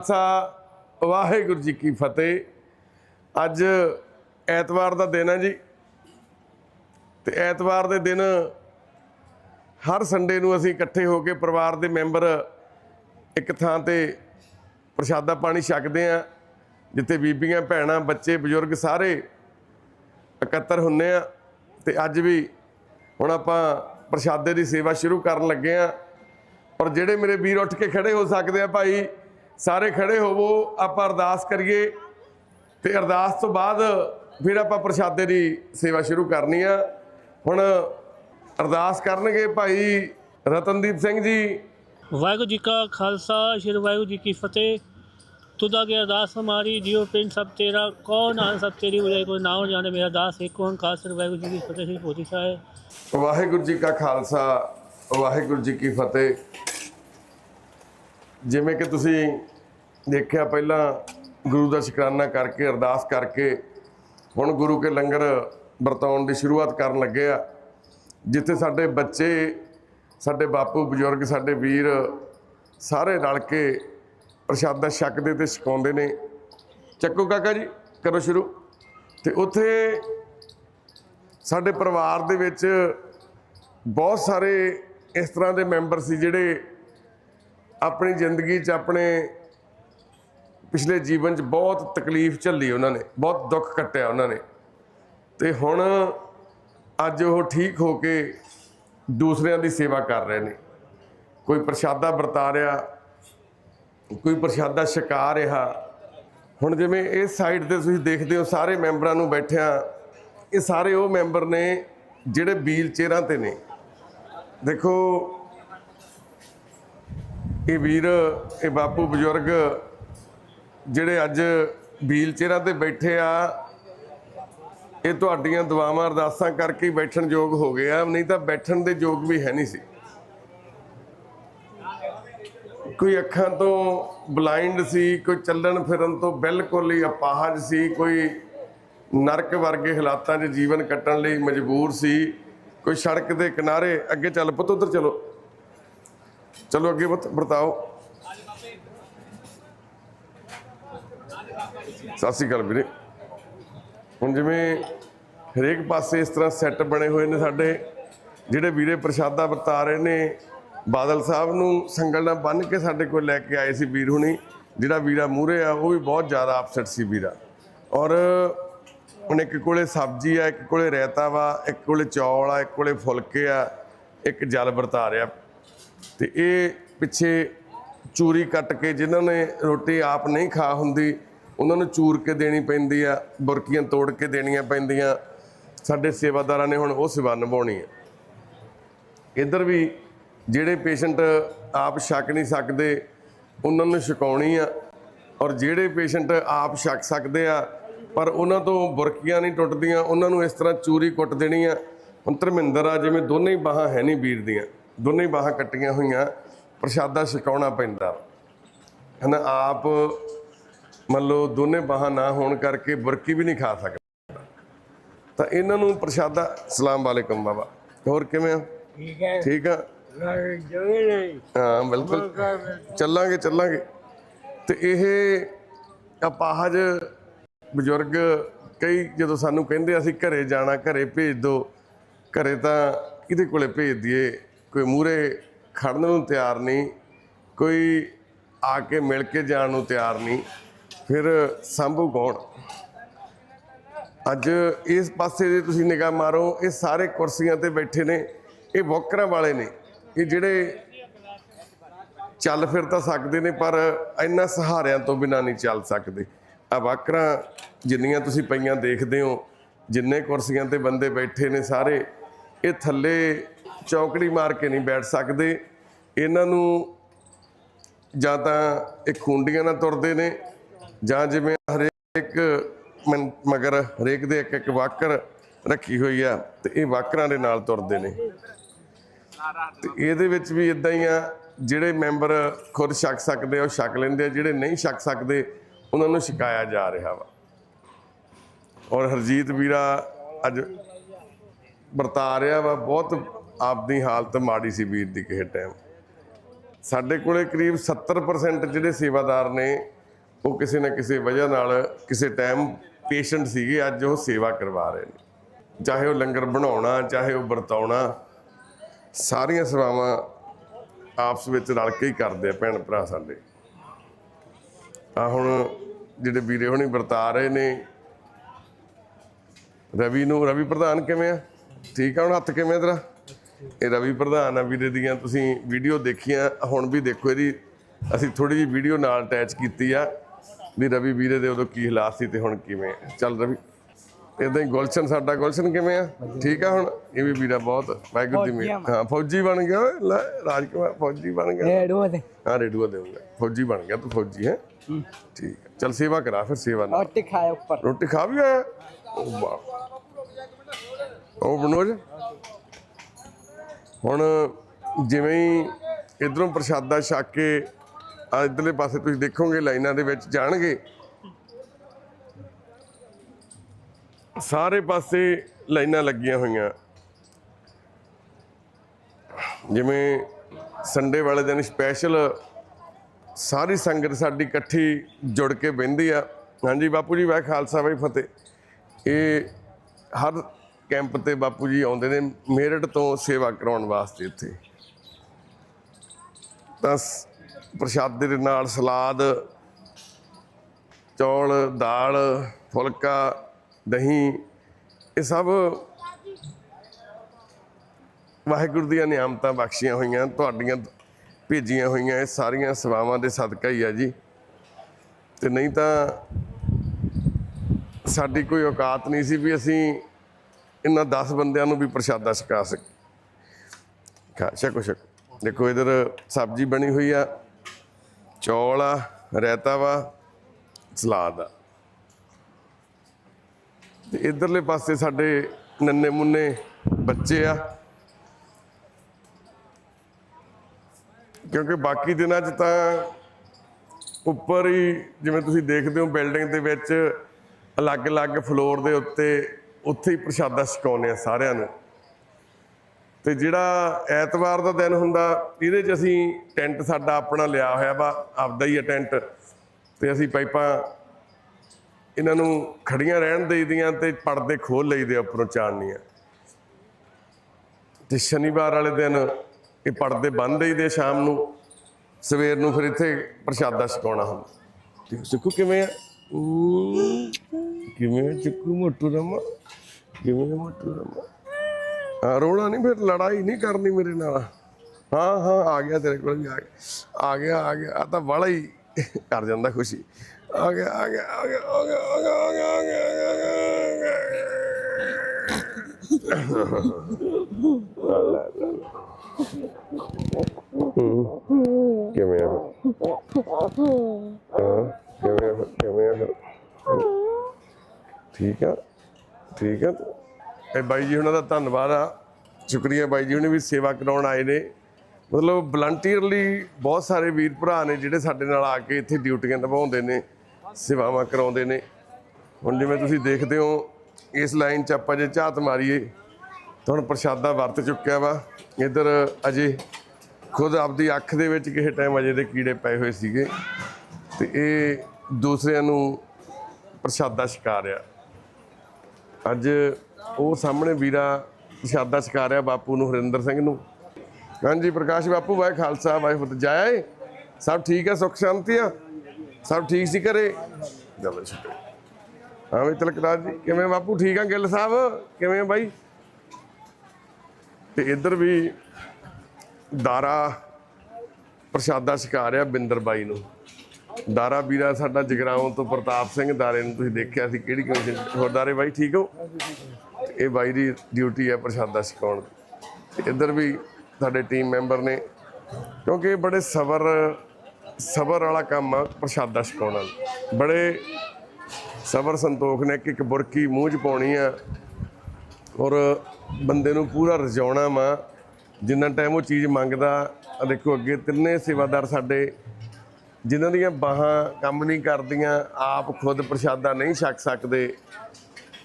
ਖਾਲਸਾ, ਵਾਹਿਗੁਰੂ ਜੀ ਕੀ ਫਤਿਹ। ਅੱਜ ਐਤਵਾਰ ਦਾ ਦਿਨ ਹੈ ਜੀ। ਤੇ ਐਤਵਾਰ ਦੇ ਦਿਨ ਹਰ ਸੰਡੇ ਨੂੰ ਅਸੀਂ ਇਕੱਠੇ ਹੋ ਕੇ ਪਰਿਵਾਰ ਦੇ ਮੈਂਬਰ ਇੱਕ ਥਾਂ ਤੇ ਪ੍ਰਸ਼ਾਦਾ ਪਾਣੀ ਛਕਦੇ ਆ ਜਿੱਥੇ ਬੀਬੀਆਂ, ਭੈਣਾਂ, ਬੱਚੇ, ਬਜ਼ੁਰਗ ਸਾਰੇ ਇਕੱਤਰ ਹੁੰਨੇ ਆ ਤੇ ਅੱਜ ਵੀ ਹੁਣ ਆਪਾਂ ਪ੍ਰਸ਼ਾਦੇ ਦੀ ਸੇਵਾ ਸ਼ੁਰੂ ਕਰਨ ਲੱਗੇ ਆ ਔਰ ਜਿਹੜੇ ਮੇਰੇ ਵੀਰ ਉੱਠ ਕੇ ਖੜੇ ਹੋ ਸਕਦੇ ਆ ਭਾਈ ਸਾਰੇ ਖੜੇ ਹੋਵੋ ਆਪਾਂ ਅਰਦਾਸ ਕਰੀਏ। ਤੇ ਅਰਦਾਸ ਤੋਂ ਬਾਅਦ ਫਿਰ ਆਪਾਂ ਪ੍ਰਸ਼ਾਦੇ ਦੀ ਸੇਵਾ ਸ਼ੁਰੂ ਕਰਨੀ ਆ। ਹੁਣ ਅਰਦਾਸ ਕਰਨਗੇ ਭਾਈ ਰਤਨਦੀਪ ਸਿੰਘ ਜੀ। ਵਾਹਿਗੁਰੂ ਜੀ ਕਾ ਖਾਲਸਾ ਸ਼੍ਰੀ ਵਾਹਿਗੁਰੂ ਜੀ ਕੀ ਫਤਿਹ। ਤੁਦਾ ਕੇ ਅਰਦਾਸ ਹਮਾਰੀ ਜੀਓ ਪਿੰਡ ਸਭ ਤੇਰਾ ਕੌਣ ਆਨ ਸਭ ਤੇਰੀ ਬੁਝਾਈ ਕੋਈ ਨਾਮ ਜਾਣੇ ਮੇਰਾ ਦਾਸ ਇੱਕ ਓੰਕਾਰ ਸ੍ਰੀ ਵਾਹਿਗੁਰੂ ਜੀ ਕੀ ਫਤਿਹ ਸ਼੍ਰੀ ਪੋਥੀ ਸਾਹਿਬ। ਵਾਹਿਗੁਰੂ ਜੀ ਕਾ ਖਾਲਸਾ ਵਾਹਿਗੁਰੂ ਜੀ ਕੀ ਫਤਿਹ। ਜਿਵੇਂ ਕਿ ਤੁਸੀਂ ਦੇਖਿਆ ਪਹਿਲਾਂ ਗੁਰੂ ਦਾ ਸ਼ੁਕਰਾਨਾ ਕਰਕੇ, ਅਰਦਾਸ ਕਰਕੇ ਹੁਣ ਗੁਰੂ ਕੇ ਲੰਗਰ ਵਰਤਾਉਣ ਦੀ ਸ਼ੁਰੂਆਤ ਕਰਨ ਲੱਗੇ ਆ। ਜਿੱਥੇ ਸਾਡੇ ਬੱਚੇ, ਸਾਡੇ ਬਾਪੂ, ਬਜ਼ੁਰਗ, ਸਾਡੇ ਵੀਰ ਸਾਰੇ ਰਲ ਕੇ ਪ੍ਰਸ਼ਾਦਾ ਛਕਦੇ ਤੇ ਛਕਾਉਂਦੇ ਨੇ। ਚੱਕੋ ਕਾਕਾ ਜੀ, ਕਰੋ ਸ਼ੁਰੂ। ਤੇ ਉੱਥੇ ਸਾਡੇ ਪਰਿਵਾਰ ਦੇ ਵਿੱਚ ਬਹੁਤ ਸਾਰੇ ਇਸ ਤਰ੍ਹਾਂ ਦੇ ਮੈਂਬਰ ਸੀ ਜਿਹੜੇ ਆਪਣੀ ਜ਼ਿੰਦਗੀ 'ਚ ਆਪਣੇ ਪਿਛਲੇ ਜੀਵਨ 'ਚ ਬਹੁਤ ਤਕਲੀਫ ਝੱਲੀ ਉਹਨਾਂ ਨੇ, ਬਹੁਤ ਦੁੱਖ ਕੱਟਿਆ ਉਹਨਾਂ ਨੇ। ਤੇ ਹੁਣ ਅੱਜ ਉਹ ਠੀਕ ਹੋ ਕੇ ਦੂਸਰਿਆਂ ਦੀ ਸੇਵਾ ਕਰ ਰਹੇ ਨੇ। ਕੋਈ ਪ੍ਰਸ਼ਾਦਾ ਵਰਤਾ ਰਿਹਾ, ਕੋਈ ਪ੍ਰਸ਼ਾਦਾ ਛਕਾ ਰਿਹਾ। ਹੁਣ ਜਿਵੇਂ ਇਹ ਸਾਈਡ ਤੇ ਤੁਸੀਂ ਦੇਖਦੇ ਹੋ, ਸਾਰੇ ਮੈਂਬਰਾਂ ਨੂੰ ਬੈਠਿਆ, ਇਹ ਸਾਰੇ ਉਹ ਮੈਂਬਰ ਨੇ ਜਿਹੜੇ ਵੀਲ ਚੇਅਰਾਂ ਤੇ ਨੇ। ਦੇਖੋ, ਇਹ ਵੀਰ, ਇਹ ਬਾਪੂ ਬਜ਼ੁਰਗ ਜਿਹੜੇ ਅੱਜ ਵੀਲ ਚੇਅਰਾਂ ਤੇ ਬੈਠੇ ਆ, ਇਹ ਤੁਹਾਡੀਆਂ ਦੁਆਵਾਂ ਅਰਦਾਸਾਂ ਕਰਕੇ ਹੀ ਬੈਠਣ ਯੋਗ ਹੋ ਗਏ ਆ, ਨਹੀਂ ਤਾਂ ਬੈਠਣ ਦੇ ਯੋਗ ਵੀ ਹੈ ਨਹੀਂ ਸੀ। ਕੋਈ ਅੱਖਾਂ ਤੋਂ ਬਲਾਈਂਡ ਸੀ, ਕੋਈ ਚੱਲਣ ਫਿਰਨ ਤੋਂ ਬਿਲਕੁਲ ਹੀ ਅਪਾਹਜ ਸੀ, ਕੋਈ ਨਰਕ ਵਰਗੇ ਹਾਲਾਤਾਂ 'ਚ ਜੀਵਨ ਕੱਟਣ ਲਈ ਮਜਬੂਰ ਸੀ, ਕੋਈ ਸੜਕ ਦੇ ਕਿਨਾਰੇ ਅੱਗੇ ਚੱਲ ਪੁੱਤ ਉਧਰ ਚਲੋ। ਚਲੋ ਅੱਗੇ ਪੁੱਤ ਸਤਿ ਸ਼੍ਰੀ ਅਕਾਲ ਵੀਰੇ। ਹੁਣ ਜਿਵੇਂ ਹਰੇਕ ਪਾਸੇ ਇਸ ਤਰ੍ਹਾਂ ਸੈੱਟ ਬਣੇ ਹੋਏ ਨੇ ਸਾਡੇ, ਜਿਹੜੇ ਵੀਰੇ ਪ੍ਰਸ਼ਾਦਾ ਵਰਤਾ ਰਹੇ ਨੇ, ਬਾਦਲ ਸਾਹਿਬ ਨੂੰ ਸੰਗਲ ਨਾਲ ਬੰਨ ਕੇ ਸਾਡੇ ਕੋਲ ਲੈ ਕੇ ਆਏ ਸੀ ਵੀਰ ਹੁਣੀ, ਜਿਹੜਾ ਵੀਰਾ ਮੂਰੇ ਆ, ਉਹ ਵੀ ਬਹੁਤ ਜ਼ਿਆਦਾ ਅਪਸੈਟ ਸੀ ਵੀਰਾ। ਔਰ ਹੁਣ ਇੱਕ ਕੋਲੇ ਸਬਜ਼ੀ ਆ, ਇੱਕ ਕੋਲੇ ਰਾਇਤਾ ਵਾ, ਇੱਕ ਕੋਲੇ ਚੌਲ ਆ, ਇੱਕ ਕੋਲੇ ਫੁਲਕੇ ਆ, ਇੱਕ ਜਲ ਵਰਤਾ ਰਿਹਾ। ਤੇ ਇਹ ਪਿੱਛੇ ਚੂਰੀ ਕੱਟ ਕੇ ਜਿਨ੍ਹਾਂ ਨੇ ਰੋਟੀ ਆਪ ਨਹੀਂ ਖਾ ਹੁੰਦੀ ਉਹਨਾਂ ਨੂੰ ਚੂਰ ਕੇ ਦੇਣੀ ਪੈਂਦੀ ਆ, ਬੁਰਕੀਆਂ ਤੋੜ ਕੇ ਦੇਣੀਆਂ ਪੈਂਦੀਆਂ। ਸਾਡੇ ਸੇਵਾਦਾਰਾਂ ਨੇ ਹੁਣ ਉਹ ਸੇਵਾ ਨਿਭਾਉਣੀ ਹੈ ਇੱਧਰ ਵੀ ਜਿਹੜੇ ਪੇਸ਼ੈਂਟ ਆਪ ਛੱਕ ਨਹੀਂ ਸਕਦੇ, ਉਹਨਾਂ ਨੂੰ ਛਕਾਉਣੀ ਆ। ਔਰ ਜਿਹੜੇ ਪੇਸ਼ੈਂਟ ਆਪ ਛੱਕ ਸਕਦੇ ਆ, ਪਰ ਉਹਨਾਂ ਤੋਂ ਬੁਰਕੀਆਂ ਨਹੀਂ ਟੁੱਟਦੀਆਂ, ਉਹਨਾਂ ਨੂੰ ਇਸ ਤਰ੍ਹਾਂ ਚੂਰੀ ਕੁੱਟ ਦੇਣੀ ਆ। ਹੁਣ ਧਰਮਿੰਦਰ ਆ, ਜਿਵੇਂ ਦੋਨੇ ਹੀ ਬਾਹਾਂ ਹੈ ਨਹੀਂ ਵੀਰ ਦੀਆਂ, ਦੋਨੇ ਹੀ ਬਾਹਾਂ ਕੱਟੀਆਂ ਹੋਈਆਂ, ਪ੍ਰਸ਼ਾਦਾ ਛਕਾਉਣਾ ਪੈਂਦਾ। ਹਨਾ, ਆਪ ਮੰਨ ਲਓ ਦੋਨੇ ਬਾਹਾਂ ਨਾ ਹੋਣ ਕਰਕੇ ਬੁਰਕੀ ਵੀ ਨਹੀਂ ਖਾ ਸਕਦਾ। ਤਾਂ ਇਹਨਾਂ ਨੂੰ ਪ੍ਰਸ਼ਾਦਾ ਸਲਾਮ ਵਾਲੇਕਮ ਬਾਬਾ। ਹੋਰ ਕਿਵੇਂ ਆ ਠੀਕ ਹੈ। ਠੀਕ ਆ? ਹਾਂ ਬਿਲਕੁਲ। ਚੱਲਾਂਗੇ ਚੱਲਾਂਗੇ। ਤੇ ਇਹ ਅਪਾਹਜ ਬਜ਼ੁਰਗ ਕਈ ਜਦੋਂ ਸਾਨੂੰ ਕਹਿੰਦੇ ਅਸੀਂ ਘਰੇ ਜਾਣਾ ਘਰੇ ਭੇਜ ਦਿਓ ਘਰੇ ਤਾਂ ਕਿਹਦੇ ਕੋਲੇ ਭੇਜ ਦਈਏ? ਕੋਈ ਮੂਰੇ ਖੜਨ ਨੂੰ ਤਿਆਰ ਨਹੀਂ ਕੋਈ ਆ ਕੇ ਮਿਲ ਕੇ ਜਾਣ ਨੂੰ ਤਿਆਰ ਨਹੀਂ। ਫਿਰ ਸੰਭੂ ਕੌਣ? ਅੱਜ ਇਸ ਪਾਸੇ ਜੇ ਤੁਸੀਂ ਨਿਗਾਹ ਮਾਰੋ, ਇਹ ਸਾਰੇ ਕੁਰਸੀਆਂ ਤੇ ਬੈਠੇ ਨੇ, ਇਹ ਵੋਕਰਾਂ ਵਾਲੇ ਨੇ, ਇਹ ਜਿਹੜੇ ਚੱਲ ਫਿਰ ਤਾਂ ਸਕਦੇ ਨੇ, ਪਰ ਇੰਨਾ ਸਹਾਰਿਆਂ ਤੋਂ ਬਿਨਾ ਨਹੀਂ ਚੱਲ ਸਕਦੇ। ਆ ਵਾਕਰਾਂ ਜਿੰਨੀਆਂ ਤੁਸੀਂ ਪਈਆਂ ਦੇਖਦੇ ਹੋ, ਜਿੰਨੇ ਕੁਰਸੀਆਂ ਤੇ ਬੰਦੇ ਬੈਠੇ ਨੇ ਸਾਰੇ, ਇਹ ਥੱਲੇ ਚੌਕੜੀ ਮਾਰ ਕੇ ਨਹੀਂ ਬੈਠ ਸਕਦੇ। ਇਹਨਾਂ ਨੂੰ ਜਾਂ ਤਾਂ ਇਹ ਖੁੰਡੀਆਂ ਨਾਲ ਤੁਰਦੇ ਨੇ ਜਾਂ ਜਿਵੇਂ ਹਰੇਕ ਮਨ- ਮਗਰ ਹਰੇਕ ਦੇ ਇੱਕ ਇੱਕ ਵਾਕਰ ਰੱਖੀ ਹੋਈ ਆ, ਤੇ ਇਹ ਵਾਕਰਾਂ ਦੇ ਨਾਲ ਤੁਰਦੇ ਨੇ। ਤੇ ਇਹਦੇ ਵਿੱਚ ਵੀ ਇਦਾਂ ਹੀ ਆ, ਜਿਹੜੇ ਮੈਂਬਰ ਖੁਦ ਛਕ ਸਕਦੇ ਆ, ਉਹ ਛਕ ਲੈਂਦੇ ਆ, ਜਿਹੜੇ ਨਹੀਂ ਛਕ ਸਕਦੇ, ਉਹਨਾਂ ਨੂੰ ਛਕਾਇਆ ਜਾ ਰਿਹਾ ਵਾ। ਔਰ ਹਰਜੀਤ ਵੀਰਾ ਅੱਜ ਵਰਤਾ ਰਿਹਾ ਵਾ, ਬਹੁਤ ਆਪਦੀ ਹਾਲਤ ਮਾੜੀ ਸੀ ਵੀਰ ਦੀ ਕਿਸੇ ਟਾਈਮ ਸਾਡੇ ਕੋਲੇ ਕਰੀਬ 70% ਜਿਹੜੇ ਸੇਵਾਦਾਰ ਨੇ ਉਹ ਕਿਸੇ ਨਾ ਕਿਸੇ ਵਜ੍ਹਾ ਨਾਲ ਕਿਸੇ ਟਾਈਮ ਪੇਸ਼ੈਂਟ ਸੀਗੇ, ਅੱਜ ਉਹ ਸੇਵਾ ਕਰਵਾ ਰਹੇ ਨੇ। ਚਾਹੇ ਉਹ ਲੰਗਰ ਬਣਾਉਣਾ, ਚਾਹੇ ਉਹ ਵਰਤਾਉਣਾ, ਸਾਰੀਆਂ ਸੇਵਾਵਾਂ ਆਪਸ ਵਿੱਚ ਰਲ ਕੇ ਹੀ ਕਰਦੇ ਆ ਭੈਣ ਭਰਾ ਸਾਡੇ। ਆ ਹੁਣ ਜਿਹੜੇ ਵੀਰੇ ਹੁਣੀ ਵਰਤਾ ਰਹੇ ਨੇ, ਰਵੀ ਨੂੰ, ਰਵੀ ਪ੍ਰਧਾਨ ਕਿਵੇਂ ਆ? ਠੀਕ ਆ ਹੁਣ ਹੱਥ ਕਿਵੇਂ ਆ ਤੇਰਾ? ਇਹ ਰਵੀ ਪ੍ਰਧਾਨ ਆ ਵੀਰੇ ਦੀਆਂ, ਤੁਸੀਂ ਵੀਡੀਓ ਦੇਖੀਆਂ, ਹੁਣ ਵੀ ਦੇਖੋ ਇਹਦੀ, ਅਸੀਂ ਥੋੜੀ ਜਿਹੀ ਵੀਡੀਓ ਨਾਲ ਅਟੈਚ ਕੀਤੀ ਆ। ਵੀ ਰਵੀ ਵੀਰੇ ਦੇ ਉਦੋਂ ਕੀ ਹਾਲਾਤ ਸੀ ਤੇ ਹੁਣ ਕਿਵੇਂ। ਚੱਲ ਰਵੀ ਇਦਾਂ ਹੀ ਗੁਲਸ਼ਨ ਸਾਡਾ ਗੁਲਸ਼ਨ ਕਿਵੇਂ ਆ? ਠੀਕ ਆ ਹੁਣ? ਇਹ ਵੀ ਵੀਰਾ ਬਹੁਤ ਵਾਹਿਗੁਰੂ ਦੀ ਮਿਹਰ ਹਾਂ ਫੌਜੀ ਬਣ ਗਿਆ ਲੈ ਰਾਜਕੁਮਾਰ ਫੌਜੀ ਬਣ ਗਿਆ। ਰੇੜੂ ਤੇ। ਹਾਂ ਰੇਡੂਆ ਦੇਊਂਗਾ ਫੌਜੀ ਬਣ ਗਿਆ ਤੂੰ ਫੌਜੀ ਹੈ? ਠੀਕ ਹੈ ਚੱਲ ਸੇਵਾ ਕਰਾ ਫਿਰ ਸੇਵਾ ਨਾਲ। ਰੋਟੀ ਖਾਏ ਉੱਪਰ। ਰੋਟੀ ਖਾ ਵੀ ਆਇਆ? ਉਹ ਵਾਹ। ਉਹ ਬਨੋਜ ਹੁਣ ਜਿਵੇਂ ਹੀ ਇਧਰੋਂ ਪ੍ਰਸ਼ਾਦਾ ਛਕ ਕੇ ਆ ਇਧਰਲੇ ਪਾਸੇ ਤੁਸੀਂ ਦੇਖੋਗੇ ਲਾਈਨਾਂ ਦੇ ਵਿੱਚ ਜਾਣਗੇ। ਸਾਰੇ ਪਾਸੇ ਲਾਈਨਾਂ ਲੱਗੀਆਂ ਹੋਈਆਂ। ਜਿਵੇਂ ਸੰਡੇ ਵਾਲੇ ਦਿਨ ਸਪੈਸ਼ਲ ਸਾਰੀ ਸੰਗਤ ਸਾਡੀ ਇਕੱਠੀ ਜੁੜ ਕੇ ਬਹਿੰਦੀ ਆ। ਹਾਂਜੀ ਬਾਪੂ ਜੀ, ਵਾਹਿ ਖਾਲਸਾ, ਵਾਹਿ ਫਤਿਹ। ਇਹ ਹਰ ਕੈਂਪ ਤੇ ਬਾਪੂ ਜੀ ਆਉਂਦੇ ਨੇ, ਮੇਰਠ ਤੋਂ ਸੇਵਾ ਕਰਾਉਣ ਵਾਸਤੇ ਇੱਥੇ। ਤਾਂ ਸ- ਪ੍ਰਸ਼ਾਦੇ ਦੇ ਨਾਲ ਸਲਾਦ, ਚੌਲ, ਦਾਲ, ਫੁਲਕਾ, ਦਹੀਂ, ਇਹ ਸਭ ਵਾਹਿਗੁਰੂ ਦੀਆਂ ਨਿਆਮਤਾਂ ਬਖਸ਼ੀਆਂ ਹੋਈਆਂ, ਤੁਹਾਡੀਆਂ ਭੇਜੀਆਂ ਹੋਈਆਂ, ਇਹ ਸਾਰੀਆਂ ਸੇਵਾਵਾਂ ਦੇ ਸਦਕਾ ਹੀ ਆ ਜੀ। ਤੇ ਨਹੀਂ ਤਾਂ ਸਾਡੀ ਕੋਈ ਔਕਾਤ ਨਹੀਂ ਸੀ ਵੀ ਅਸੀਂ ਇਹਨਾਂ 10 ਬੰਦਿਆਂ ਨੂੰ ਵੀ ਪ੍ਰਸ਼ਾਦਾ ਛਕਾ ਸਕੀਏ। ਖਾ ਛਕੋ ਛਕੋ ਦੇਖੋ, ਇਧਰ ਸਬਜ਼ੀ ਬਣੀ ਹੋਈ ਆ। ਚੌਲ ਆ, ਰਾਇਤਾ ਵਾ, ਸਲਾਦ ਆ। ਤੇ ਇਧਰਲੇ ਪਾਸੇ ਸਾਡੇ ਨੰਨੇ ਮੁੰਨੇ ਬੱਚੇ ਆ। ਕਿਉਂਕਿ ਬਾਕੀ ਦਿਨਾਂ 'ਚ ਤਾਂ ਉੱਪਰ ਹੀ ਜਿਵੇਂ ਤੁਸੀਂ ਦੇਖਦੇ ਹੋ ਬਿਲਡਿੰਗ ਦੇ ਵਿੱਚ ਅਲੱਗ-ਅਲੱਗ ਫਲੋਰ ਦੇ ਉੱਤੇ ਉੱਥੇ ਹੀ ਪ੍ਰਸ਼ਾਦਾ ਛਕਾਉਂਦੇ ਆ ਸਾਰਿਆਂ ਨੂੰ। ਤੇ ਜਿਹੜਾ ਐਤਵਾਰ ਦਾ ਦਿਨ ਹੁੰਦਾ, ਇਹਦੇ 'ਚ ਅਸੀਂ ਟੈਂਟ ਸਾਡਾ ਆਪਣਾ ਲਿਆ ਹੋਇਆ ਵਾ, ਆਪਦਾ ਹੀ ਹੈ ਟੈਂਟ। ਤੇ ਅਸੀਂ ਪਾਈਪਾਂ ਇਹਨਾਂ ਨੂੰ ਖੜੀਆਂ ਰਹਿਣ ਦੇਈਦੀਆਂ ਤੇ ਪਰਦੇ ਖੋਲ ਲਈਦੇ ਆ ਉੱਪਰੋਂ ਚਾਨਣੀਆਂ ਤੇ ਸ਼ਨੀਵਾਰ ਵਾਲੇ ਦਿਨ ਇਹ ਪਰਦੇ ਬੰਨ ਦੇਈਦੇ ਸ਼ਾਮ ਨੂੰ, ਸਵੇਰ ਨੂੰ ਫਿਰ ਇੱਥੇ ਪ੍ਰਸ਼ਾਦਾ ਛਕਾਉਣਾ ਹੁੰਦਾ। ਤੇ ਸਿੱਖੂ ਕਿਵੇਂ ਆ? ਕਿਵੇਂ ਆ? ਚਿੱਕੂ ਮੋਟੂ ਰਮਾ, ਕਿਵੇਂ ਮੋਟੂ ਰਮਾ? ਰੋਣਾ ਨਹੀਂ ਫਿਰ ਲੜਾਈ ਨਹੀਂ ਕਰਨੀ ਮੇਰੇ ਨਾਲ ਹਾਂ ਹਾਂ ਆ ਗਿਆ ਤੇਰੇ ਕੋਲ ਵੀ ਆ ਗਿਆ ਆ ਗਿਆ ਆ ਗਿਆ ਆ ਤਾਂ ਬੜਾ ਹੀ ਕਰ ਜਾਂਦਾ ਖੁਸ਼ੀ ਆ ਗਿਆ ਆ ਗਿਆ ਆ ਗਿਆ ਆ ਗਿਆ ਆ ਗਿਆ ਆ ਗਿਆ ਆ ਗਿਆ ਆ ਗਿਆ, ਕਿਵੇਂ ਆ ਕਿਵੇਂ ਆ ਕਿਵੇਂ ਆ ਠੀਕ ਆ ਠੀਕ ਆ ਇਹ ਬਾਈ ਜੀ ਉਹਨਾਂ ਦਾ ਧੰਨਵਾਦ ਆ। ਸ਼ੁਕਰੀਆ ਬਾਈ ਜੀ ਉਹਨੇ ਵੀ ਸੇਵਾ ਕਰਾਉਣ ਆਏ ਨੇ। ਮਤਲਬ ਵਲੰਟੀਅਰਲੀ ਬਹੁਤ ਸਾਰੇ ਵੀਰ ਭਰਾ ਨੇ ਜਿਹੜੇ ਸਾਡੇ ਨਾਲ ਆ ਕੇ ਇੱਥੇ ਡਿਊਟੀਆਂ ਨਿਭਾਉਂਦੇ ਨੇ, ਸੇਵਾਵਾਂ ਕਰਾਉਂਦੇ ਨੇ। ਹੁਣ ਜਿਵੇਂ ਤੁਸੀਂ ਦੇਖਦੇ ਹੋ, ਇਸ ਲਾਈਨ 'ਚ ਆਪਾਂ ਜੇ ਝਾਤ ਮਾਰੀਏ, ਤਾਂ ਹੁਣ ਪ੍ਰਸ਼ਾਦਾ ਵਰਤ ਚੁੱਕਿਆ ਵਾ। ਇਧਰ ਅਜੇ ਖੁਦ ਆਪਦੀ ਅੱਖ ਦੇ ਵਿੱਚ ਕਿਸੇ ਟਾਈਮ ਅਜੇ ਦੇ ਕੀੜੇ ਪਏ ਹੋਏ ਸੀਗੇ। ਤੇ ਇਹ ਦੂਸਰਿਆਂ ਨੂੰ ਪ੍ਰਸ਼ਾਦਾ ਛਕਾ ਰਿਹਾ ਅੱਜ ਉਹ ਸਾਹਮਣੇ ਵੀਰਾ ਪ੍ਰਸ਼ਾਦਾ ਛਕਾ ਰਿਹਾ ਬਾਪੂ ਨੂੰ, ਹਰਿੰਦਰ ਸਿੰਘ ਨੂੰ। ਹਾਂਜੀ, ਪ੍ਰਕਾਸ਼ ਬਾਪੂ, ਵਾਹਿ ਖਾਲਸਾ, ਵਾਹਿ ਫਤਿਹ। ਜਾਇਆ ਸਭ ਠੀਕ ਹੈ ਸੁੱਖ ਸ਼ਾਂਤੀ ਆ ਸਭ ਠੀਕ ਸੀ ਘਰੇ? ਚਲੋ ਸ਼ੁਕਰ ਹਾਂ ਵੀ ਤਿਲਕਰਾਜ ਜੀ, ਕਿਵੇਂ ਬਾਪੂ? ਠੀਕ ਆ ਗਿੱਲ ਸਾਹਿਬ? ਕਿਵੇਂ ਬਾਈ? ਤੇ ਇੱਧਰ ਵੀ ਦਾਰਾ ਪ੍ਰਸ਼ਾਦਾ ਛਕਾ ਰਿਹਾ ਬਿੰਦਰ ਬਾਈ ਨੂੰ। ਦਾਰਾ ਵੀਰਾ ਸਾਡਾ ਜਗਰਾਉਂ ਤੋਂ ਪ੍ਰਤਾਪ ਸਿੰਘ, ਦਾਰੇ ਨੂੰ ਤੁਸੀਂ ਦੇਖਿਆ ਸੀ ਕਿਹੜੀ ਕਮਿਸ਼ਨ ਹੋਰ ਦਾਰੇ ਬਾਈ ਠੀਕ ਹੋ? ਇਹ ਬਾਈ ਦੀ ਡਿਊਟੀ ਹੈ ਪ੍ਰਸ਼ਾਦਾ ਛਕਾਉਣ ਦੀ। ਇੱਧਰ ਵੀ ਸਾਡੇ ਟੀਮ ਮੈਂਬਰ ਨੇ, ਕਿਉਂਕਿ ਇਹ ਬੜੇ ਸਬਰ ਸਬਰ ਵਾਲਾ ਕੰਮ ਆ ਪ੍ਰਸ਼ਾਦਾ ਛਕਾਉਣਾ ਬੜੇ ਸਬਰ ਸੰਤੋਖ ਨੇ ਕਿ ਇੱਕ ਬੁਰਕੀ ਮੂੰਹ 'ਚ ਪਾਉਣੀ ਆ ਔਰ ਬੰਦੇ ਨੂੰ ਪੂਰਾ ਰਜਾਉਣਾ ਵਾ। ਜਿੰਨਾ ਟਾਈਮ ਉਹ ਚੀਜ਼ ਮੰਗਦਾ ਦੇਖੋ ਅੱਗੇ ਤਿੰਨੇ ਸੇਵਾਦਾਰ ਸਾਡੇ ਜਿਨ੍ਹਾਂ ਦੀਆਂ ਬਾਹਾਂ ਕੰਮ ਨਹੀਂ ਕਰਦੀਆਂ, ਆਪ ਖੁਦ ਪ੍ਰਸ਼ਾਦਾ ਨਹੀਂ ਛਕ ਸਕਦੇ,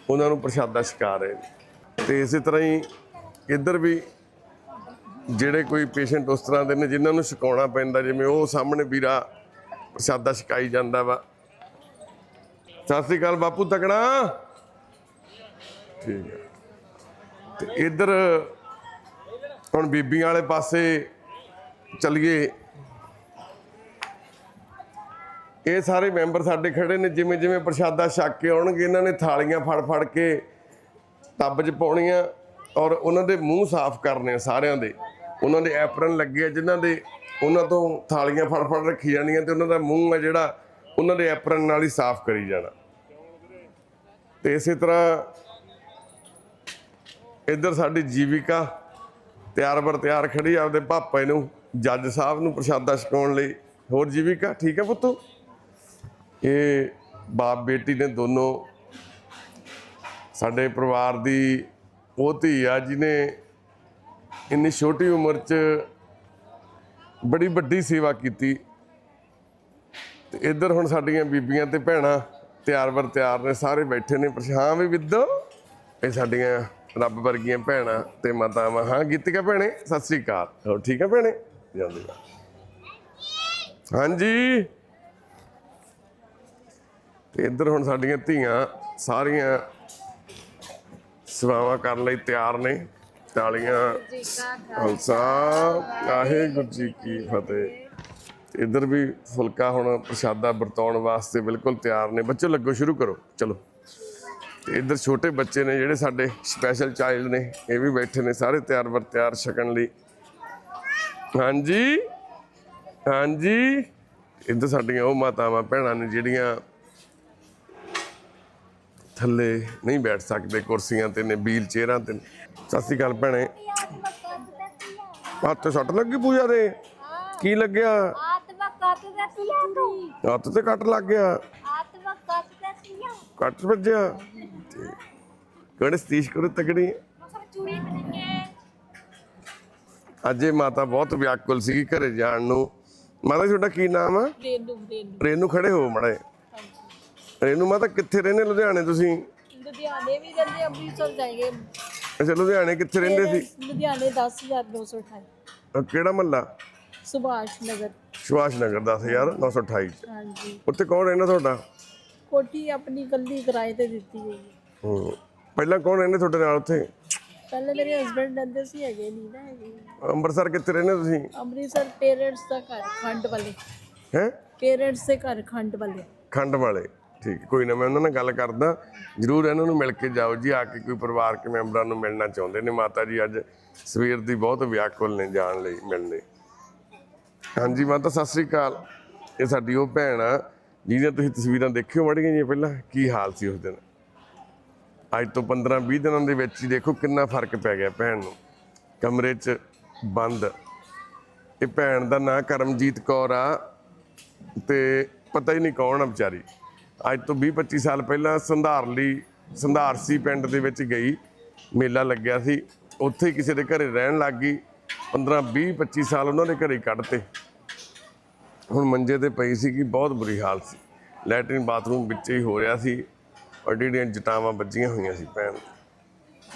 ਉਹਨਾਂ ਨੂੰ ਪ੍ਰਸ਼ਾਦਾ ਛਕਾ ਰਹੇ ਨੇ। ਤੇ ਇਸੇ ਤਰ੍ਹਾਂ ਹੀ ਇੱਧਰ ਵੀ ਜਿਹੜੇ ਕੋਈ ਪੇਸ਼ੈਂਟ ਉਸ ਤਰ੍ਹਾਂ ਦੇ ਨੇ, ਜਿਨ੍ਹਾਂ ਨੂੰ ਛਕਾਉਣਾ ਪੈਂਦਾ, ਜਿਵੇਂ ਉਹ ਸਾਹਮਣੇ ਵੀਰਾ ਪ੍ਰਸ਼ਾਦਾ ਛਕਾਈ ਜਾਂਦਾ ਵਾ। ਸਤਿ ਸ੍ਰੀ ਅਕਾਲ ਬਾਪੂ, ਤਕੜਾ? ਠੀਕ ਹੈ ਤੇ ਇੱਧਰ ਹੁਣ ਬੀਬੀਆਂ ਵਾਲੇ ਪਾਸੇ ਚਲੀਏ। ਇਹ ਸਾਰੇ ਮੈਂਬਰ ਸਾਡੇ ਖੜੇ ਨੇ, ਜਿਵੇਂ ਜਿਵੇਂ ਪ੍ਰਸ਼ਾਦਾ ਛਕ ਕੇ ਆਉਣਗੇ, ਇਹਨਾਂ ਨੇ ਥਾਲੀਆਂ ਫੜ ਫੜ ਕੇ ਟੱਬ 'ਚ ਪਾਉਣੀਆਂ ਔਰ ਉਹਨਾਂ ਦੇ ਮੂੰਹ ਸਾਫ਼ ਕਰਨੇ ਆ ਸਾਰਿਆਂ ਦੇ। ਉਹਨਾਂ ਦੇ ਐਪਰਨ ਲੱਗੇ ਆ, ਜਿਨ੍ਹਾਂ ਦੇ ਉਹਨਾਂ ਤੋਂ ਥਾਲੀਆਂ ਫੜ ਫੜ ਰੱਖੀ ਜਾਣੀਆਂ ਤੇ ਉਹਨਾਂ ਦਾ ਮੂੰਹ ਆ ਜਿਹੜਾ, ਉਹਨਾਂ ਦੇ ਐਪਰਨ ਨਾਲ ਹੀ ਸਾਫ਼ ਕਰੀ ਜਾਣਾ। ਤੇ ਇਸੇ ਤਰ੍ਹਾਂ ਇੱਧਰ ਸਾਡੀ ਜੀਵਿਕਾ ਤਿਆਰ ਬਰ ਤਿਆਰ ਖੜੀ ਆਪਦੇ ਭਾਪੇ ਨੂੰ, ਜੱਜ ਸਾਹਿਬ ਨੂੰ ਪ੍ਰਸ਼ਾਦਾ ਛਕਾਉਣ ਲਈ। ਹੋਰ ਜੀਵਿਕਾ, ਠੀਕ ਹੈ ਪੁੱਤੂ? ਇਹ ਬਾਪ ਬੇਟੀ ਨੇ ਦੋਨੋਂ ਸਾਡੇ ਪਰਿਵਾਰ ਦੀ ਉਹ ਧੀ ਆ, ਜਿਹਨੇ ਇੰਨੀ ਛੋਟੀ ਉਮਰ 'ਚ ਬੜੀ ਵੱਡੀ ਸੇਵਾ ਕੀਤੀ। ਤੇ ਇੱਧਰ ਹੁਣ ਸਾਡੀਆਂ ਬੀਬੀਆਂ ਤੇ ਭੈਣਾਂ ਤਿਆਰ ਵਰ ਤਿਆਰ ਨੇ, ਸਾਰੇ ਬੈਠੇ ਨੇ। ਪਰਛਾਂ ਵੀ ਵਿੱਦੋ, ਇਹ ਸਾਡੀਆਂ ਰੱਬ ਵਰਗੀਆਂ ਭੈਣਾਂ ਤੇ ਮਾਤਾਵਾਂ। ਹਾਂ, ਗੀਤਿਕਾ ਭੈਣੇ, ਸਤਿ ਸ੍ਰੀ ਅਕਾਲ। ਹੋਰ ਠੀਕ ਆ ਭੈਣੇ? ਜਾਂਦੀ ਹਾਂਜੀ। ਤੇ ਇੱਧਰ ਹੁਣ ਸਾਡੀਆਂ ਧੀਆਂ ਸਾਰੀਆਂ ਸੇਵਾਵਾਂ ਕਰਨ ਲਈ ਤਿਆਰ ਨੇ। ਤਾਲੀਆਂ, ਹਲਸਾ, ਵਾਹਿਗੁਰੂ ਜੀ ਕੀ ਫਤਿਹ। ਇੱਧਰ ਵੀ ਫੁਲਕਾ ਹੁਣ ਪ੍ਰਸ਼ਾਦਾ ਵਰਤਾਉਣ ਵਾਸਤੇ ਬਿਲਕੁਲ ਤਿਆਰ ਨੇ। ਬੱਚੇ, ਲੱਗੋ, ਸ਼ੁਰੂ ਕਰੋ। ਚਲੋ। ਤੇ ਇੱਧਰ ਛੋਟੇ ਬੱਚੇ ਨੇ ਜਿਹੜੇ ਸਾਡੇ ਸਪੈਸ਼ਲ ਚਾਈਲਡ ਨੇ, ਇਹ ਵੀ ਬੈਠੇ ਨੇ, ਸਾਰੇ ਤਿਆਰ ਬਰ ਤਿਆਰ ਛਕਣ ਲਈ। ਹਾਂਜੀ? ਹਾਂਜੀ? ਇੱਧਰ ਸਾਡੀਆਂ ਉਹ ਮਾਤਾਵਾਂ, ਭੈਣਾਂ ਨੇ ਜਿਹੜੀਆਂ ਥੱਲੇ ਨਹੀਂ ਬੈਠ ਸਕਦੇ ਕੁਰਸੀਆਂ ਤੇ ਨੇ ਵੀਲ ਚੇਅਰਾਂ ਤੇ ਨੇ। ਸਤਿ ਸ਼੍ਰੀ ਅਕਾਲ ਭੈਣੇ। ਹੱਥ ਸੱਟ ਲੱਗੀ ਪੂਜਾ ਦੇ? ਕੀ ਲੱਗਿਆ? ਤੂੰ ਹੱਥ ਤੇ ਕੱਟ ਲੱਗ ਗਿਆ। ਕੱਟ ਵੱਜਿਆ। ਠੀਕ। ਕਿਹੜੇ ਸਤੀਸ਼ ਕਰੋ ਅੱਜ ਇਹ ਮਾਤਾ ਬਹੁਤ ਵਿਆਕੁਲ ਸੀਗੀ ਘਰੇ ਜਾਣ ਨੂੰ। ਮਾਤਾ ਜੀ, ਤੁਹਾਡਾ ਕੀ ਨਾਮ ਆ? ਰੇਨੂ। ਰੇਨੂ ਖੜੇ ਹੋ ਮੜੇ। ਰੇਨੂ ਮਾਤਾ ਕਿੱਥੇ ਰਹਿੰਦੇ ਲੁਧਿਆਣੇ ਤੁਸੀਂ? ਲੁਧਿਆਣੇ ਵੀ ਰਹਿੰਦੇ ਅੰਮ੍ਰਿਤਸਰ ਜਾਏਗੇ। ਅੱਛਾ ਲੁਧਿਆਣੇ ਕਿੱਥੇ ਰਹਿੰਦੇ ਸੀ? ਲੁਧਿਆਣੇ 10228 ਅਹ ਕਿਹੜਾ ਮਹੱਲਾ? ਸੁਭਾਸ਼ ਨਗਰ। ਸੁਭਾਸ਼ ਨਗਰ 10928 ਚ ਹਾਂਜੀ। ਉੱਥੇ ਕੌਣ ਰਹਿੰਦਾ ਤੁਹਾਡਾ? ਕੋਠੀ ਆਪਣੀ ਕੱਲੀ ਕਿਰਾਏ ਤੇ ਦਿੱਤੀ ਹੋਈ ਹੈ। ਹੂੰ। ਪਹਿਲਾਂ ਕੌਣ ਰਹਿੰਦੇ ਤੁਹਾਡੇ ਨਾਲ ਉੱਥੇ? ਪਹਿਲੇ ਮੇਰੇ ਹਸਬੰਡ ਰਹਿੰਦੇ ਸੀ ਹੈਗੇ ਨਹੀਂ ਨਾ ਹੈਗੇ। ਅੰਮ੍ਰਿਤਸਰ ਕਿੱਥੇ ਰਹਿੰਦੇ ਤੁਸੀਂ? ਅੰਮ੍ਰਿਤਸਰ ਪੇਰੈਂਟਸ ਦਾ ਘਰ ਖੰਡ ਵਾਲੇ। ਹੈ? ਪੇਰੈਂਟਸ ਦੇ ਘਰ ਖੰਡ ਵਾਲੇ। ਖੰਡ ਵਾਲੇ। ਠੀਕ, ਕੋਈ ਨਾ ਮੈਂ ਉਹਨਾਂ ਨਾਲ ਗੱਲ ਕਰਦਾ। ਜਰੂਰ ਇਹਨਾਂ ਨੂੰ ਮਿਲ ਕੇ ਜਾਓ ਜੀ, ਆ ਕੇ ਕੋਈ ਪਰਿਵਾਰਕ ਮੈਂਬਰਾਂ ਨੂੰ ਮਿਲਣਾ ਚਾਹੁੰਦੇ ਨੇ। ਮਾਤਾ ਜੀ ਅੱਜ ਸਵੇਰ ਦੀ ਬਹੁਤ ਵਿਆਕੁਲ ਨੇ ਜਾਣ ਲਈ, ਮਿਲਣੇ। ਹਾਂਜੀ, ਮਾਤਾ, ਸਤਿ ਸ੍ਰੀ ਅਕਾਲ। ਇਹ ਸਾਡੀ ਉਹ ਭੈਣ ਆ, ਜਿਹਦੀਆਂ ਤੁਸੀਂ ਤਸਵੀਰਾਂ ਦੇਖਿਓ ਮੜੀਆਂ ਜੀ ਪਹਿਲਾਂ, ਕੀ ਹਾਲ ਸੀ ਉਸ ਦਿਨ? ਅੱਜ ਤੋਂ 15 20 ਦਿਨਾਂ ਦੇ ਵਿੱਚ ਹੀ ਦੇਖੋ ਕਿੰਨਾ ਫ਼ਰਕ ਪੈ ਗਿਆ ਭੈਣ ਨੂੰ। ਕਮਰੇ 'ਚ ਬੰਦ। ਇਹ ਭੈਣ ਦਾ ਨਾਂ ਕਰਮਜੀਤ ਕੌਰ ਆ, ਤੇ ਪਤਾ ਹੀ ਨਹੀਂ ਕੌਣ ਆ ਵਿਚਾਰੀ। ਅੱਜ ਤੋਂ 20 25 ਸਾਲ ਪਹਿਲਾਂ ਸੰਧਾਰਲੀ ਸੰਧਾਰਸੀ ਪਿੰਡ ਦੇ ਵਿੱਚ ਗਈ, ਮੇਲਾ ਲੱਗਿਆ ਸੀ। ਉੱਥੇ ਕਿਸੇ ਦੇ ਘਰੇ ਰਹਿਣ ਲੱਗ ਗਈ। 15 20 25 ਸਾਲ ਉਹਨਾਂ ਦੇ ਘਰੇ ਕੱਢਤੇ। ਹੁਣ ਮੰਜੇ ਤੇ ਪਈ ਸੀ ਕਿ ਬਹੁਤ ਬੁਰੀ ਹਾਲ ਸੀ। ਲੈਟਰਿਨ ਬਾਥਰੂਮ ਵਿੱਚ ਹੀ ਹੋ ਰਿਹਾ ਸੀ। ਔਰ ਜਿਹੜੀਆਂ ਜਟਾਵਾਂ ਵੱਜੀਆਂ ਹੋਈਆਂ ਸੀ ਭੈਣ।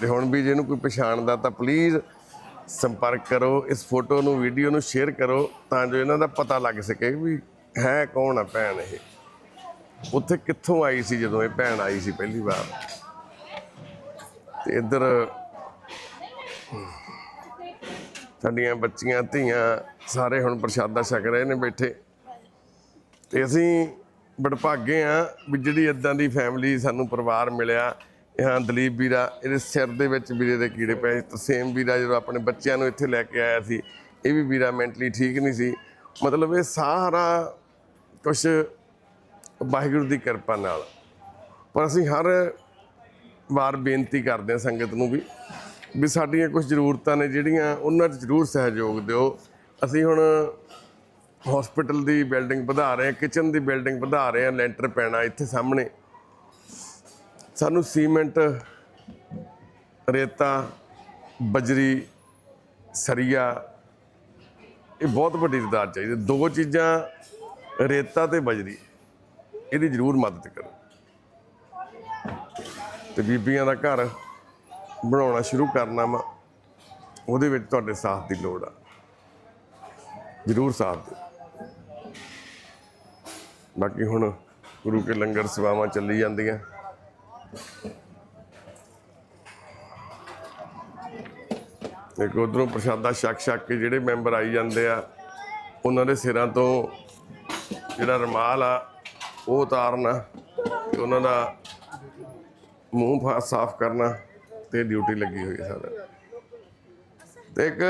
ਤੇ ਹੁਣ ਵੀ ਜੇ ਕੋਈ ਪਛਾਣਦਾ ਤਾਂ ਪਲੀਜ਼ ਸੰਪਰਕ ਕਰੋ, ਇਸ ਫੋਟੋ ਨੂੰ, ਵੀਡੀਓ ਨੂੰ ਸ਼ੇਅਰ ਕਰੋ ਤਾਂ ਜੋ ਇਹਨਾਂ ਦਾ ਪਤਾ ਲੱਗ ਸਕੇ ਵੀ ਹੈ ਕੌਣ ਆ ਭੈਣ ਇਹ। ਉੱਥੇ ਕਿੱਥੋਂ ਆਈ ਸੀ ਜਦੋਂ ਇਹ ਭੈਣ ਆਈ ਸੀ ਪਹਿਲੀ ਵਾਰ? ਤੇ ਇੱਧਰ, ਸਾਡੀਆਂ ਬੱਚੀਆਂ, ਧੀਆਂ ਸਾਰੇ ਹੁਣ ਪ੍ਰਸ਼ਾਦਾ ਛਕ ਰਹੇ ਨੇ ਬੈਠੇ। ਤੇ ਅਸੀਂ ਬੜਭਾਗੇ ਆ ਵੀ ਜਿਹੜੀ ਇਦਾਂ ਦੀ ਫੈਮਿਲੀ ਸਾਨੂੰ ਪਰਿਵਾਰ ਮਿਲਿਆ। ਇਹ ਹਾਂ ਦਲੀਪ ਵੀਰਾ, ਇਹਦੇ ਸਿਰ ਦੇ ਵਿੱਚ ਵੀਰੇ ਦੇ ਕੀੜੇ ਪਏ ਤਸੇਮ ਵੀਰਾ ਜਦੋਂ ਆਪਣੇ ਬੱਚਿਆਂ ਨੂੰ ਇੱਥੇ ਲੈ ਕੇ ਆਇਆ ਸੀ, ਇਹ ਵੀ ਵੀਰਾ ਮੈਂਟਲੀ ਠੀਕ ਨਹੀਂ ਸੀ। ਮਤਲਬ ਇਹ ਸਾਰਾ ਕੁਛ ਵਾਹਿਗੁਰੂ ਦੀ ਕਿਰਪਾ ਨਾਲ। ਪਰ ਅਸੀਂ ਹਰ ਵਾਰ ਬੇਨਤੀ ਕਰਦੇ ਹਾਂ ਸੰਗਤ ਨੂੰ ਵੀ ਵੀ ਸਾਡੀਆਂ ਕੁਝ ਜ਼ਰੂਰਤਾਂ ਨੇ ਜਿਹੜੀਆਂ ਉਹਨਾਂ 'ਚ ਜ਼ਰੂਰ ਸਹਿਯੋਗ ਦਿਓ। ਅਸੀਂ ਹੁਣ ਹਸਪੀਟਲ ਦੀ ਬਿਲਡਿੰਗ ਵਧਾ ਰਹੇ ਹਾਂ ਕਿਚਨ ਦੀ ਬਿਲਡਿੰਗ ਵਧਾ ਰਹੇ ਹਾਂ ਲੈਂਟਰ ਪੈਣਾ ਇੱਥੇ ਸਾਹਮਣੇ। ਸਾਨੂੰ ਸੀਮੈਂਟ, ਰੇਤਾ, ਬਜਰੀ, ਸਰੀਆ, ਇਹ ਬਹੁਤ ਵੱਡੀ ਤਾਦਾਦ ਚਾਹੀਦੀ। ਦੋ ਚੀਜ਼ਾਂ, ਰੇਤਾ ਤੇ ਬਜਰੀ। ਇਹਦੀ ਜ਼ਰੂਰ ਮਦਦ ਕਰੋ। ਤੇ ਬੀਬੀਆਂ ਦਾ ਘਰ ਬਣਾਉਣਾ ਸ਼ੁਰੂ ਕਰਨਾ ਵਾ, ਉਹਦੇ ਵਿੱਚ ਤੁਹਾਡੇ ਸਾਥ ਦੀ ਲੋੜ ਆ। ਜ਼ਰੂਰ ਸਾਥ ਦਿਓ। ਬਾਕੀ ਹੁਣ ਗੁਰੂ ਕੇ ਲੰਗਰ ਸੇਵਾਵਾਂ ਚੱਲੀ ਜਾਂਦੀਆਂ। ਇੱਕ ਉਧਰੋਂ ਪ੍ਰਸ਼ਾਦਾ ਛਕ ਛਕ ਕੇ ਜਿਹੜੇ ਮੈਂਬਰ ਆਈ ਜਾਂਦੇ ਆ, ਉਹਨਾਂ ਦੇ ਸਿਰਾਂ ਤੋਂ ਜਿਹੜਾ ਰਮਾਲ ਆ ਉਹ ਉਤਾਰਨਾ ਤੇ ਉਹਨਾਂ ਦਾ ਮੂੰਹ ਫਾ, ਸਾਫ਼ ਕਰਨਾ ਤੇ ਡਿਊਟੀ ਲੱਗੀ ਹੋਈ ਹੈ ਤੇ ਇੱਕ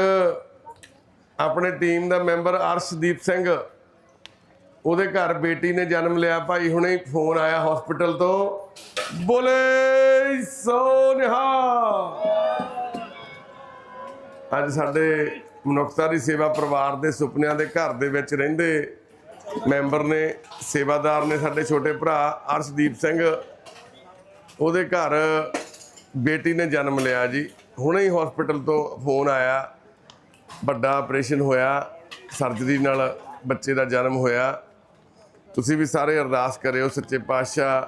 ਆਪਣੇ ਟੀਮ ਦਾ ਮੈਂਬਰ ਅਰਸ਼ਦੀਪ ਸਿੰਘ, ਉਹਦੇ ਘਰ ਬੇਟੀ ਨੇ ਜਨਮ ਲਿਆ। ਭਾਈ ਹੁਣੇ ਫੋਨ ਆਇਆ ਹਸਪੀਟਲ ਤੋਂ। ਬੋਲੇ, ਸੋਨਿਹਾ! ਅੱਜ ਸਾਡੇ ਮਨੁੱਖਤਾ ਦੀ ਸੇਵਾ ਪਰਿਵਾਰ ਦੇ ਸੁਪਨਿਆਂ ਦੇ ਘਰ ਦੇ ਵਿੱਚ ਰਹਿੰਦੇ। ਮੈਂਬਰ ਨੇ, ਸੇਵਾਦਾਰ ਨੇ ਸਾਡੇ ਛੋਟੇ ਭਰਾ ਅਰਸ਼ਦੀਪ ਸਿੰਘ। ਉਹਦੇ ਘਰ ਬੇਟੀ ਨੇ ਜਨਮ ਲਿਆ ਜੀ। ਹੁਣੇ ਹੀ ਹਸਪੀਟਲ ਤੋਂ ਫੋਨ ਆਇਆ। ਵੱਡਾ ਆਪਰੇਸ਼ਨ ਹੋਇਆ। ਸਰਜਰੀ ਨਾਲ ਬੱਚੇ ਦਾ ਜਨਮ ਹੋਇਆ। ਤੁਸੀਂ ਵੀ ਸਾਰੇ ਅਰਦਾਸ ਕਰਿਓ ਸੱਚੇ ਪਾਤਸ਼ਾਹ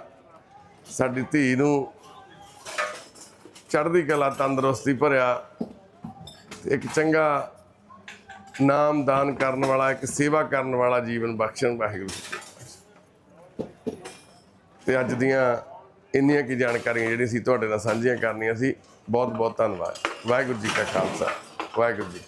ਸਾਡੀ ਧੀ ਨੂੰ ਚੜ੍ਹਦੀ ਕਲਾ ਤੰਦਰੁਸਤੀ ਭਰਿਆ। ਤੇ ਇੱਕ ਚੰਗਾ ਨਾਮ ਦਾਨ ਕਰਨ ਵਾਲਾ, ਇੱਕ ਸੇਵਾ ਕਰਨ ਵਾਲਾ ਜੀਵਨ ਬਖਸ਼ਣ ਵਾਹਿਗੁਰੂ ਤੇ ਅੱਜ ਦੀਆਂ ਇੰਨੀਆਂ ਕੀ ਜਾਣਕਾਰੀਆਂ ਜਿਹੜੀਆਂ ਸੀ ਤੁਹਾਡੇ ਨਾਲ ਸਾਂਝੀਆਂ ਕਰਨੀਆਂ ਸੀ ਬਹੁਤ ਬਹੁਤ ਧੰਨਵਾਦ। ਵਾਹਿਗੁਰੂ ਜੀ ਕਾ ਖਾਲਸਾ, ਵਾਹਿਗੁਰੂ ਜੀ